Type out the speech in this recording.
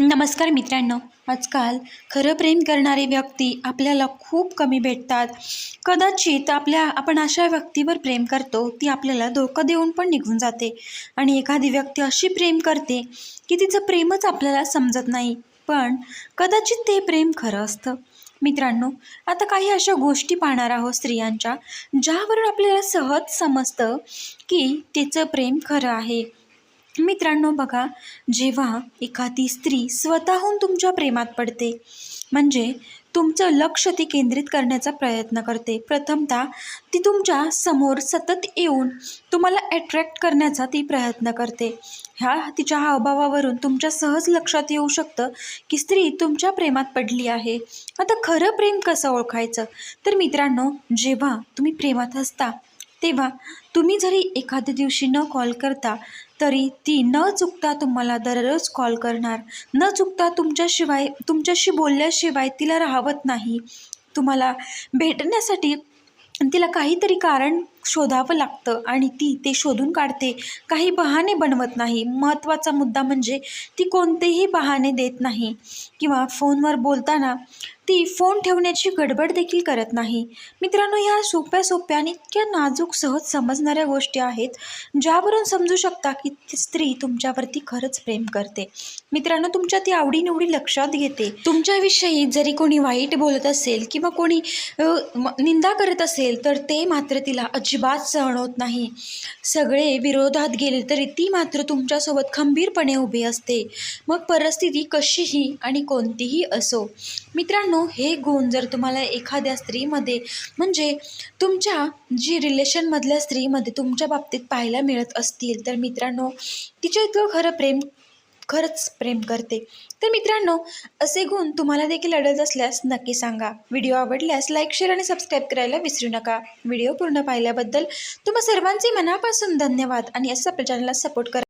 नमस्कार मित्रांनो. आजकाल खरं प्रेम करणारे व्यक्ती आपल्याला खूप कमी भेटतात. कदाचित आपल्या आपण अशा व्यक्तीवर प्रेम करतो ती आपल्याला धोका देऊन पण निघून जाते. आणि एखादी व्यक्ती अशी प्रेम करते की तिचं प्रेमच आपल्याला समजत नाही. पण कदाचित ते प्रेम खरं असतं. मित्रांनो आता काही अशा गोष्टी पाहणार आहोत स्त्रियांच्या ज्यावरून आपल्याला सहज समजतं की तिचं प्रेम खरं आहे. मित्रांनो बघा जेव्हा एखादी स्त्री स्वतःहून तुमच्या प्रेमात पडते म्हणजे तुमचं लक्ष ती केंद्रित करण्याचा प्रयत्न करते. प्रथमतः ती तुमच्यासमोर सतत येऊन तुम्हाला अट्रॅक्ट करण्याचा ती प्रयत्न करते. ह्या तिच्या हावभावावरून तुमच्या सहज लक्षात येऊ शकतं की स्त्री तुमच्या प्रेमात पडली आहे. आता खरं प्रेम कसं ओळखायचं? तर मित्रांनो जेव्हा तुम्ही प्रेमात असता तेव्हा तुम्ही जरी एखाद्या दिवशी न कॉल करता तरी ती न चुकता तुम्हाला दररोज कॉल करणार. न चुकता तुमच्याशिवाय तुमच्याशी बोलल्याशिवाय तिला राहवत नाही. तुम्हाला भेटण्यासाठी तिला काहीतरी कारण शोधावं लागतं आणि ती ते शोधून काढते. काही बहाने बनवत नाही. महत्त्वाचा मुद्दा म्हणजे ती कोणतेही बहाने देत नाही किंवा फोनवर बोलताना ती फोन ठेवण्याची गडबड देखील करत नाही. मित्रांनो ह्या सोप्या सोप्या आणि इतक्या नाजूक सहज समजणाऱ्या गोष्टी आहेत ज्यावरून समजू शकता की ती स्त्री तुमच्यावरती खरंच प्रेम करते. मित्रांनो तुमच्या ती आवडीनिवडी लक्षात घेते. तुमच्याविषयी जरी कोणी वाईट बोलत असेल किंवा कोणी म- निंदा करत असेल तर ते मात्र तिला अजिबात सहन होत नाही. सगळे विरोधात गेले तरी ती मात्र तुमच्यासोबत खंबीरपणे उभी असते. मग परिस्थिती कशीही आणि कोणतीही असो. मित्रांनो हे गुण जर तुम्हाला एखाद्या स्त्रीमध्ये म्हणजे तुमच्या जी रिलेशनमधल्या स्त्रीमध्ये तुमच्या बाबतीत पाहायला मिळत असतील तर मित्रांनो तिच्या इतकं खरं प्रेम खरंच प्रेम करते. तर मित्रांनो असे गुण तुम्हाला देखील आढळत असल्यास नक्की सांगा. व्हिडिओ आवडल्यास लाईक शेअर आणि सबस्क्राईब करायला विसरू नका. व्हिडिओ पूर्ण पाहिल्याबद्दल तुम्हा सर्वांचे मनापासून धन्यवाद आणि असं आपल्या चॅनलला सपोर्ट करा.